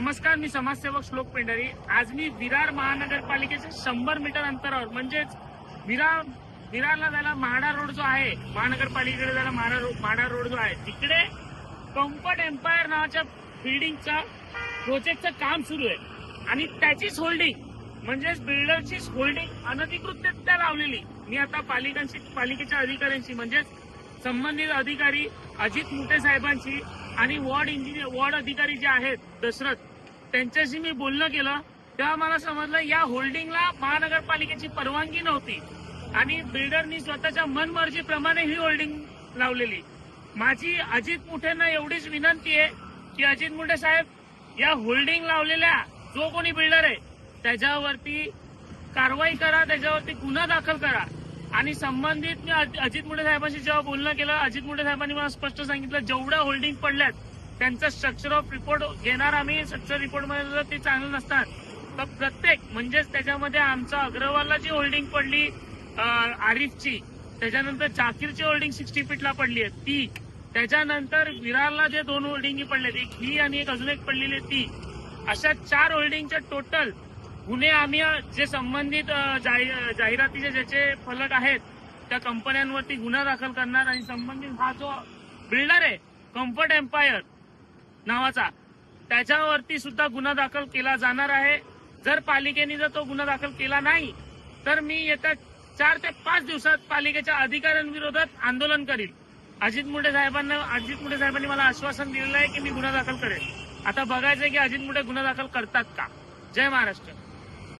नमस्कार मी समाजसेवक श्लोक पेंढारी. आज मी विरार महानगरपालिकेच्या शंभर मीटर अंतरावर म्हणजेच विरार विरारला जायला म्हाडा रोड जो आहे महानगरपालिकेकडे जायला म्हाडा रोड म्हाडा रोड जो आहे तिकडे कम्फर्ट एम्पायर नावाच्या बिल्डिंगचा प्रोजेक्टचं काम सुरू आहे. आणि त्याचीच होल्डिंग म्हणजेच बिल्डरचीच होल्डिंग अनधिकृतरित्या लावलेली. मी आता पालिकांशी पालिकेच्या अधिकाऱ्यांशी म्हणजेच संबंधित अधिकारी अजित मुटे साहेबांची आणि वॉर्ड इंजिनियर वॉर्ड अधिकारी जे आहेत दशरथ त्यांच्याशी मी बोलणं केलं तेव्हा मला समजलं या होल्डिंगला महानगरपालिकेची परवानगी नव्हती. आणि बिल्डरनी स्वतःच्या मनमर्जीप्रमाणे ही होल्डिंग लावलेली. माझी अजित मुठेंना एवढीच विनंती आहे की अजित मुठे साहेब या होल्डिंग लावलेल्या जो कोणी बिल्डर आहे त्याच्यावरती कारवाई करा त्याच्यावरती गुन्हा दाखल करा. आणि संबंधित मी अज- अजित मुठे साहेबांशी जेव्हा बोलणं केलं अजित मुठे साहेबांनी मला स्पष्ट सांगितलं जेवढ्या होल्डिंग पडल्यात त्यांचा स्ट्रक्चर ऑफ रिपोर्ट घेणार आम्ही. स्ट्रक्चर रिपोर्टमध्ये जर ते चांगलं नसतात. तर प्रत्येक म्हणजेच त्याच्यामध्ये आमचा अग्रवालला जी होल्डिंग पडली आरिफची त्याच्यानंतर जाकीरची होल्डिंग सिक्स्टी फीटला पडली आहे ती. त्याच्यानंतर विरारला जे दोन होल्डिंग पडले एक ही आणि एक अजून एक पडलेली आहे ती. अशा चार होल्डिंगच्या टोटल गुन्हे आम्ही जे संबंधित जाहि- जाहिरातीचे ज्याचे फलक आहेत त्या कंपन्यांवरती गुन्हा दाखल करणार आणि संबंधित हा जो बिल्डर आहे कम्फर्ट एम्पायर नावाचा. त्याच्यावरती सुद्धा गुन्हा दाखल केला जाणार आहे. जर पालिकेने जर तो गुन्हा दाखल केला नाही तर मी येत्या चार ते पाच दिवसात पालिकेच्या अधिकाऱ्यांविरोधात आंदोलन करील अजित मुंडे साहेबांना अजित मुंडे साहेबांनी मला आश्वासन दिलेलं आहे की मी गुन्हा दाखल करेल आता बघायचं की अजित मुंडे गुन्हा दाखल करतात का? जय महाराष्ट्र.